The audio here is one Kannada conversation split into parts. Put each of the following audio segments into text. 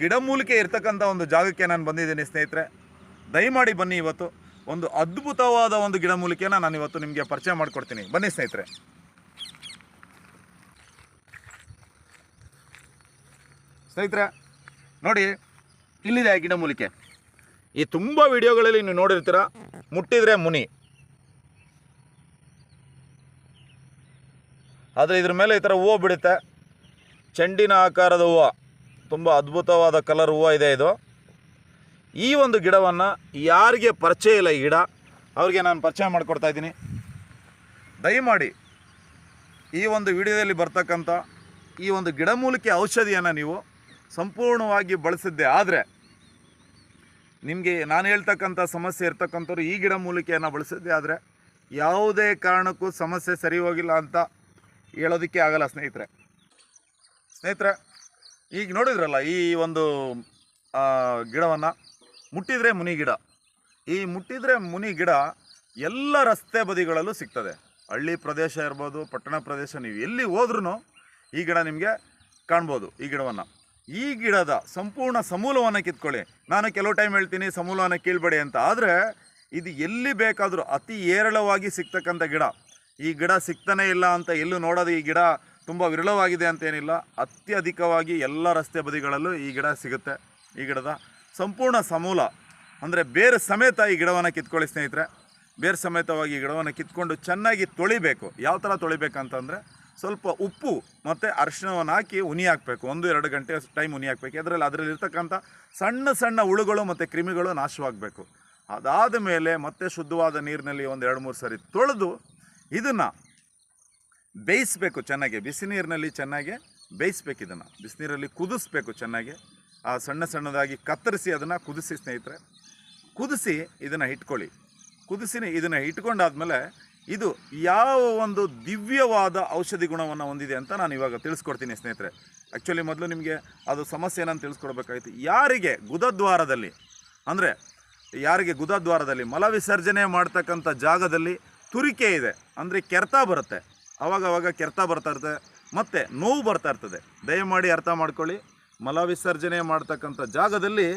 ಗಿಡಮೂಲಿಕೆ ಇರ್ತಕ್ಕಂಥ ಒಂದು ಜಾಗಕ್ಕೆ ನಾನು ಬಂದಿದ್ದೀನಿ ಸ್ನೇಹಿತರೆ. ದಯಮಾಡಿ ಬನ್ನಿ ಇವತ್ತು. ಒಂದು ಅದ್ಭುತವಾದ ಒಂದು ಗಿಡಮೂಲಿಕೆನ ನಾನು ಇವತ್ತು ನಿಮಗೆ ಪರಿಚಯ ಮಾಡಿಕೊಡ್ತೀನಿ. ಬನ್ನಿ ಸ್ನೇಹಿತರೆ. ಸ್ನೇಹಿತರೆ, ನೋಡಿ, ಇಲ್ಲಿದೆ ಗಿಡಮೂಲಿಕೆ ಈ ತುಂಬ ವಿಡಿಯೋಗಳಲ್ಲಿ ನೀವು ನೋಡಿರ್ತೀರ, ಮುಟ್ಟಿದ್ರೆ ಮುನಿ. ಆದರೆ ಇದ್ರ ಮೇಲೆ ಈ ಥರ ಹೂವು ಬಿಡುತ್ತೆ. ಚೆಂಡಿನ ಆಕಾರದ ಹೂವು. ತುಂಬ ಅದ್ಭುತವಾದ ಕಲರ್ ಹೂವು ಇದೆ ಇದು. ಈ ಒಂದು ಗಿಡವನ್ನು ಯಾರಿಗೆ ಪರಿಚಯ ಇಲ್ಲ ಗಿಡ, ಅವ್ರಿಗೆ ನಾನು ಪರಿಚಯ ಮಾಡಿಕೊಡ್ತಾ ಇದ್ದೀನಿ. ದಯಮಾಡಿ ಈ ಒಂದು ವಿಡಿಯೋದಲ್ಲಿ ಬರ್ತಕ್ಕಂಥ ಈ ಒಂದು ಗಿಡಮೂಲಿಕೆ ಔಷಧಿಯನ್ನು ನೀವು ಸಂಪೂರ್ಣವಾಗಿ ಬಳಸಿದ್ದೆ ಆದರೆ ನಿಮಗೆ ನಾನು ಹೇಳ್ತಕ್ಕಂಥ ಸಮಸ್ಯೆ ಇರ್ತಕ್ಕಂಥವ್ರು ಈ ಗಿಡ ಮೂಲಿಕೆಯನ್ನು ಬಳಸಿದ್ದೆ ಆದರೆ ಯಾವುದೇ ಕಾರಣಕ್ಕೂ ಸಮಸ್ಯೆ ಸರಿ ಹೋಗಿಲ್ಲ ಅಂತ ಹೇಳೋದಕ್ಕೆ ಆಗಲ್ಲ ಸ್ನೇಹಿತರೆ. ಸ್ನೇಹಿತರೆ ಈಗ ನೋಡಿದ್ರಲ್ಲ, ಈ ಒಂದು ಗಿಡವನ್ನು ಮುಟ್ಟಿದರೆ ಮುನಿ ಗಿಡ. ಈ ಮುಟ್ಟಿದರೆ ಮುನಿ ಗಿಡ ಎಲ್ಲ ರಸ್ತೆ ಬದಿಗಳಲ್ಲೂ ಸಿಗ್ತದೆ. ಹಳ್ಳಿ ಪ್ರದೇಶ ಇರ್ಬೋದು, ಪಟ್ಟಣ ಪ್ರದೇಶ, ನೀವು ಎಲ್ಲಿ ಹೋದ್ರೂ ಈ ಗಿಡ ನಿಮಗೆ ಕಾಣ್ಬೋದು, ಈ ಗಿಡವನ್ನು. ಈ ಗಿಡದ ಸಂಪೂರ್ಣ ಸಮೂಲವನ್ನು ಕಿತ್ಕೊಳ್ಳಿ. ನಾನು ಕೆಲವು ಟೈಮ್ ಹೇಳ್ತೀನಿ, ಸಮೂಲವನ್ನು ಕೀಳ್ಬೇಡಿ ಅಂತ. ಆದರೆ, ಇದು ಎಲ್ಲಿ ಬೇಕಾದರೂ ಅತಿ ಏರಳವಾಗಿ ಸಿಗ್ತಕ್ಕಂಥ ಗಿಡ. ಈ ಗಿಡ ಸಿಗ್ತಾನೇ ಇಲ್ಲ ಅಂತ ಎಲ್ಲೂ ನೋಡೋದು ಈ ಗಿಡ ತುಂಬ ವಿರಳವಾಗಿದೆ ಅಂತೇನಿಲ್ಲ. ಅತ್ಯಧಿಕವಾಗಿ ಎಲ್ಲ ರಸ್ತೆ ಬದಿಗಳಲ್ಲೂ ಈ ಗಿಡ ಸಿಗುತ್ತೆ. ಈ ಗಿಡದ ಸಂಪೂರ್ಣ ಸಮೂಲ ಅಂದರೆ ಬೇರೆ ಸಮೇತ ಈ ಗಿಡವನ್ನು ಕಿತ್ಕೊಳ್ಳಿ ಸ್ನೇಹಿತರೆ. ಬೇರೆ ಸಮೇತವಾಗಿ ಈ ಗಿಡವನ್ನು ಕಿತ್ಕೊಂಡು ಚೆನ್ನಾಗಿ ತೊಳಿಬೇಕು. ಯಾವ ಥರ ತೊಳಿಬೇಕಂತಂದರೆ ಸ್ವಲ್ಪ ಉಪ್ಪು ಮತ್ತು ಅರಿಶಿಣವನ್ನು ಹಾಕಿ ಉನಿ ಹಾಕಬೇಕು. ಒಂದು, ಎರಡು ಗಂಟೆ ಟೈಮ್ ಉನಿ ಹಾಕಬೇಕು. ಅದರಲ್ಲಿ ಅದರಲ್ಲಿ ಇರ್ತಕ್ಕಂಥ ಸಣ್ಣ ಸಣ್ಣ ಹುಳುಗಳು ಮತ್ತು ಕ್ರಿಮಿಗಳು ನಾಶವಾಗಬೇಕು. ಅದಾದ ಮೇಲೆ ಮತ್ತೆ ಶುದ್ಧವಾದ ನೀರಿನಲ್ಲಿ ಒಂದು ಎರಡು, ಮೂರು ಸರಿ ತೊಳೆದು ಇದನ್ನು ಬೇಯಿಸಬೇಕು ಚೆನ್ನಾಗಿ ಬಿಸಿ ನೀರಿನಲ್ಲಿ ಚೆನ್ನಾಗಿ ಬೇಯಿಸ್ಬೇಕು ಇದನ್ನು. ಬಿಸಿನೀರಲ್ಲಿ ಕುದಿಸ್ಬೇಕು ಚೆನ್ನಾಗಿ. ಆ ಸಣ್ಣ ಸಣ್ಣದಾಗಿ ಕತ್ತರಿಸಿ ಅದನ್ನು ಕುದಿಸಿ ಸ್ನೇಹಿತರೆ. ಕುದಿಸಿ ಇದನ್ನು ಇಟ್ಕೊಳ್ಳಿ. ಕುದಿಸಿ ಇದನ್ನು ಇಟ್ಕೊಂಡಾದ್ಮೇಲೆ ಇದು ಯಾವ ಒಂದು ದಿವ್ಯವಾದ ಔಷಧಿ ಗುಣವನ್ನು ಹೊಂದಿದೆ ಅಂತ ನಾನು ಇವಾಗ ತಿಳಿಸ್ಕೊಡ್ತೀನಿ ಸ್ನೇಹಿತರೆ. ಆ್ಯಕ್ಚುಲಿ ಮೊದಲು ನಿಮಗೆ ಅದು ಸಮಸ್ಯೆ ಏನಂತ ತಿಳಿಸ್ಕೊಡ್ಬೇಕಾಗಿತ್ತು. ಯಾರಿಗೆ ಗುದದ್ವಾರದಲ್ಲಿ, ಅಂದರೆ ಯಾರಿಗೆ ಗುದದ್ವಾರದಲ್ಲಿ ಮಲ ವಿಸರ್ಜನೆ ಮಾಡ್ತಕ್ಕಂಥ ಜಾಗದಲ್ಲಿ ತುರಿಕೆ ಇದೆ, ಅಂದರೆ ಕೆರೆತ ಬರುತ್ತೆ. ಅವಾಗ ಅವಾಗ ಕೆರೆತ ಬರ್ತಾ ಇರ್ತದೆ. ಮತ್ತು ನೋವು ಬರ್ತಾ ಇರ್ತದೆ. ದಯಮಾಡಿ ಅರ್ಥ ಮಾಡ್ಕೊಳ್ಳಿ. ಮಲ ವಿಸರ್ಜನೆ ಮಾಡ್ತಕ್ಕಂಥ ಜಾಗದಲ್ಲಿ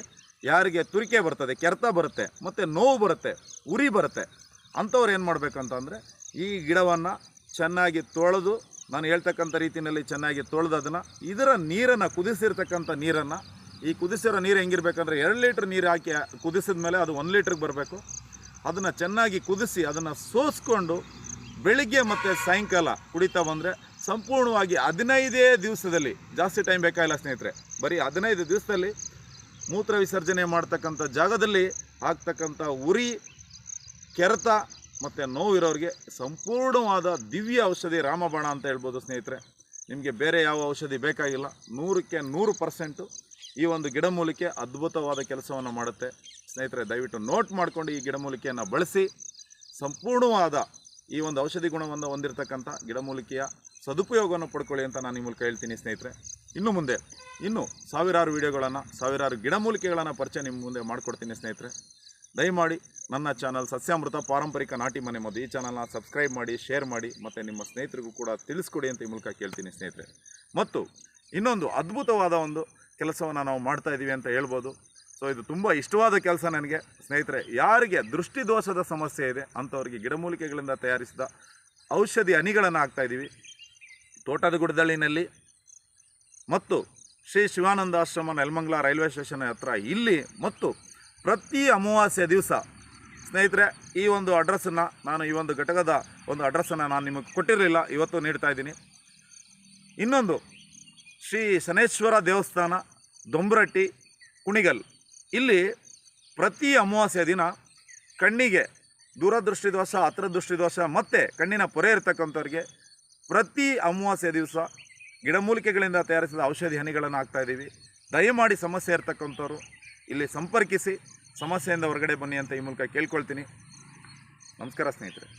ಯಾರಿಗೆ ತುರಿಕೆ ಬರ್ತದೆ, ಕೆರೆತ ಬರುತ್ತೆ, ಮತ್ತು ನೋವು ಬರುತ್ತೆ, ಉರಿ ಬರುತ್ತೆ, ಅಂಥವ್ರು ಏನು ಮಾಡಬೇಕಂತಂದರೆ ಈ ಗಿಡವನ್ನು ಚೆನ್ನಾಗಿ ತೊಳೆದು, ನಾನು ಹೇಳ್ತಕ್ಕಂಥ ರೀತಿಯಲ್ಲಿ ಚೆನ್ನಾಗಿ ತೊಳೆದು ಅದನ್ನು ಇದರ ನೀರನ್ನು ಕುದಿಸಿರ್ತಕ್ಕಂಥ ನೀರನ್ನು, ಈ ಕುದಿಸಿರೋ ನೀರು ಹೆಂಗಿರ್ಬೇಕಂದ್ರೆ ಎರಡು ಲೀಟ್ರ್ ನೀರು ಹಾಕಿ ಕುದಿಸಿದ ಮೇಲೆ ಅದು ಒಂದು ಲೀಟ್ರಿಗೆ ಬರಬೇಕು. ಅದನ್ನು ಚೆನ್ನಾಗಿ ಕುದಿಸಿ ಅದನ್ನು ಸೋಸ್ಕೊಂಡು ಬೆಳಿಗ್ಗೆ ಮತ್ತು ಸಾಯಂಕಾಲ ಕುಡಿತಾ ಬಂದರೆ ಸಂಪೂರ್ಣವಾಗಿ ಹದಿನೈದೇ ದಿವಸದಲ್ಲಿ ಜಾಸ್ತಿ ಟೈಮ್ ಬೇಕಾಗಿಲ್ಲ ಸ್ನೇಹಿತರೆ? ಬರೀ ಹದಿನೈದು ದಿವಸದಲ್ಲಿ ಮೂತ್ರ ವಿಸರ್ಜನೆ ಮಾಡ್ತಕ್ಕಂಥ ಜಾಗದಲ್ಲಿ ಆಗ್ತಕ್ಕಂಥ ಉರಿ, ಕೆರೆತ ಮತ್ತು ನೋವಿರೋರಿಗೆ ಸಂಪೂರ್ಣವಾದ ದಿವ್ಯ ಔಷಧಿ ರಾಮಬಾಣ ಅಂತ ಹೇಳ್ಬೋದು ಸ್ನೇಹಿತರೆ. ನಿಮಗೆ ಬೇರೆ ಯಾವ ಔಷಧಿ ಬೇಕಾಗಿಲ್ಲ. ನೂರಕ್ಕೆ ನೂರು ಪರ್ಸೆಂಟು ಈ ಒಂದು ಗಿಡಮೂಲಿಕೆ ಅದ್ಭುತವಾದ ಕೆಲಸವನ್ನು ಮಾಡುತ್ತೆ. ಸ್ನೇಹಿತರೆ, ದಯವಿಟ್ಟು ನೋಟ್ ಮಾಡಿಕೊಂಡು ಈ ಗಿಡಮೂಲಿಕೆಯನ್ನು ಬಳಸಿ, ಸಂಪೂರ್ಣವಾದ ಈ ಒಂದು ಔಷಧಿ ಗುಣವನ್ನು ಹೊಂದಿರತಕ್ಕಂಥ ಗಿಡಮೂಲಿಕೆಯ ಸದುಪಯೋಗವನ್ನು ಪಡ್ಕೊಳ್ಳಿ ಅಂತ ನಾನು ನಿಮ್ಮ ಮೂಲಕ ಹೇಳ್ತೀನಿ ಸ್ನೇಹಿತರೆ. ಇನ್ನು ಮುಂದೆ, ಇನ್ನು ಸಾವಿರಾರು ವಿಡಿಯೋಗಳನ್ನು, ಸಾವಿರಾರು ಗಿಡಮೂಲಿಕೆಗಳನ್ನು ಪರಿಚಯ ನಿಮ್ಮ ಮುಂದೆ ಮಾಡಿಕೊಡ್ತೀನಿ ಸ್ನೇಹಿತರೆ. ದಯಮಾಡಿ ನನ್ನ ಚಾನಲ್ ಸಸ್ಯಾಮೃತ ಪಾರಂಪರಿಕ ನಾಟಿ ಮನೆ ಮದ್ದು ಈ ಚಾನಲ್ನ ಸಬ್ಸ್ಕ್ರೈಬ್ ಮಾಡಿ, ಶೇರ್ ಮಾಡಿ, ಮತ್ತು ನಿಮ್ಮ ಸ್ನೇಹಿತರಿಗೂ ಕೂಡ ತಿಳಿಸ್ಕೊಡಿ ಅಂತ ಈ ಮೂಲಕ ಕೇಳ್ತೀನಿ ಸ್ನೇಹಿತರೆ. ಮತ್ತು ಇನ್ನೊಂದು ಅದ್ಭುತವಾದ ಒಂದು ಕೆಲಸವನ್ನು ನಾವು ಮಾಡ್ತಾ ಇದ್ದೀವಿ ಅಂತ ಹೇಳ್ಬೋದು. ಸೊ ಇದು ತುಂಬ ಇಷ್ಟವಾದ ಕೆಲಸ ನನಗೆ. ಸ್ನೇಹಿತರೆ, ಯಾರಿಗೆ ದೃಷ್ಟಿದೋಷದ ಸಮಸ್ಯೆ ಇದೆ ಅಂಥವ್ರಿಗೆ ಗಿಡಮೂಲಿಕೆಗಳಿಂದ ತಯಾರಿಸಿದ ಔಷಧಿ ಹನಿಗಳನ್ನು ಹಾಕ್ತಾ ಇದ್ದೀವಿ. ತೋಟದ ಗುಡದಳ್ಳಿನಲ್ಲಿ ಮತ್ತು ಶ್ರೀ ಶಿವಾನಂದ ಆಶ್ರಮ ನೆಲಮಂಗಲ ರೈಲ್ವೆ ಸ್ಟೇಷನ್ ಹತ್ರ ಇಲ್ಲಿ ಮತ್ತು ಪ್ರತಿ ಅಮಾವಾಸ್ಯ ದಿವಸ ಸ್ನೇಹಿತರೆ, ಈ ಒಂದು ಅಡ್ರೆಸ್ಸನ್ನು ನಾನು ಈ ಒಂದು ಘಟಕದ ಒಂದು ಅಡ್ರೆಸ್ಸನ್ನು ನಾನು ನಿಮಗೆ ಕೊಟ್ಟಿರಲಿಲ್ಲ, ಇವತ್ತು ನೀಡ್ತಾ ಇದ್ದೀನಿ. ಇನ್ನೊಂದು, ಶ್ರೀ ಶನೇಶ್ವರ ದೇವಸ್ಥಾನ, ದೊಂಬರಟ್ಟಿ, ಕುಣಿಗಲ್. ಇಲ್ಲಿ ಪ್ರತಿ ಅಮಾವಾಸ್ಯ ದಿನ ಕಣ್ಣಿಗೆ ದೂರದೃಷ್ಟಿ ದೋಷ ಹತ್ರದೃಷ್ಟಿ ದೋಷ ಮತ್ತು ಕಣ್ಣಿನ ಪೊರೆ ಇರತಕ್ಕಂಥವ್ರಿಗೆ ಪ್ರತಿ ಅಮಾವಾಸ್ಯ ದಿವಸ ಗಿಡಮೂಲಿಕೆಗಳಿಂದ ತಯಾರಿಸಿದ ಔಷಧಿ ಹನಿಗಳನ್ನು ಹಾಕ್ತಾ ಇದ್ದೀವಿ. ದಯಮಾಡಿ ಸಮಸ್ಯೆ ಇರ್ತಕ್ಕಂಥವ್ರು ಇಲ್ಲಿ ಸಂಪರ್ಕಿಸಿ, ಸಮಸ್ಯೆಯಿಂದ ಹೊರಗಡೆ ಬನ್ನಿ ಅಂತ ಈ ಮೂಲಕ ಕೇಳ್ಕೊಳ್ತೀನಿ. ನಮಸ್ಕಾರ ಸ್ನೇಹಿತರೆ.